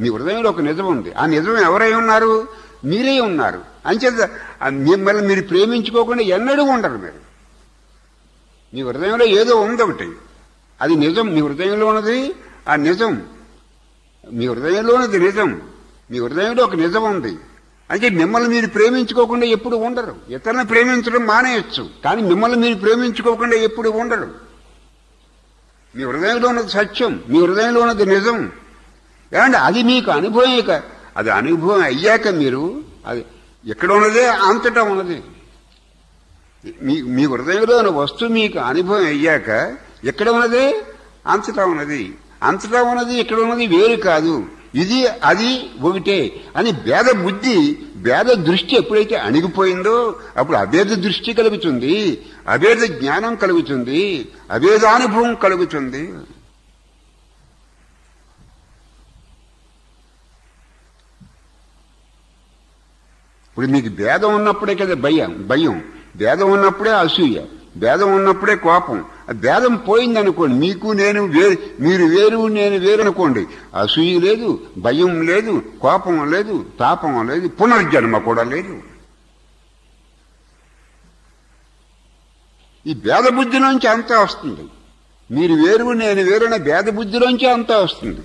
మీ హృదయంలో ఒక నిజం ఉంది. ఆ నిజం ఎవరై ఉన్నారు? మీరే ఉన్నారు. అంచేత మిమ్మల్ని మీరు ప్రేమించుకోకుండా ఎన్నడూ ఉండరు మీరు. మీ హృదయంలో ఏదో ఉంది ఒకటి. అది నిజం. మీ హృదయంలో ఉన్నది ఆ నిజం. మీ హృదయంలో ఉన్నది నిజం. మీ హృదయంలో ఒక నిజం ఉంది. అంటే మిమ్మల్ని మీరు ప్రేమించుకోకుండా ఎప్పుడు ఉండరు. ఇతరులను ప్రేమించడం మానేయచ్చు. కానీ మిమ్మల్ని మీరు ప్రేమించుకోకుండా ఎప్పుడు ఉండరు. మీ హృదయంలో ఉన్నది సత్యం. మీ హృదయంలో ఉన్నది నిజం. ఏమంటే అది మీకు అనుభవం ఇక. అది అనుభవం అయ్యాక మీరు అది ఎక్కడ ఉన్నదే అంతటా ఉన్నది. మీ మీ హృదయంలో ఉన్న వస్తువు మీకు అనుభవం అయ్యాక ఎక్కడ ఉన్నది? అంతటా ఉన్నది. అంతటా ఉన్నది ఇక్కడ ఉన్నది వేరు కాదు. ఇది అది ఒకటే అని భేద బుద్ధి భేద దృష్టి ఎప్పుడైతే అణిగిపోయిందో అప్పుడు అభేద దృష్టి కలుగుతుంది. అభేద జ్ఞానం కలుగుతుంది. అభేదానుభవం కలుగుతుంది. ఇప్పుడు మీకు భేదం ఉన్నప్పుడే కదా భయం భయం. భేదం ఉన్నప్పుడే అసూయ. భేదం ఉన్నప్పుడే కోపం. ఆ భేదం పోయిందనుకోండి మీకు నేను వేరు మీరు వేరు నేను వేరు అనుకోండి. అసూయ లేదు భయం లేదు కోపం లేదు తాపం లేదు పునర్జన్మ కూడా లేదు. ఈ భేద బుద్ధిలోంచి అంతా వస్తుంది. మీరు వేరు నేను వేరు అనే భేద బుద్ధిలోంచి అంతా వస్తుంది.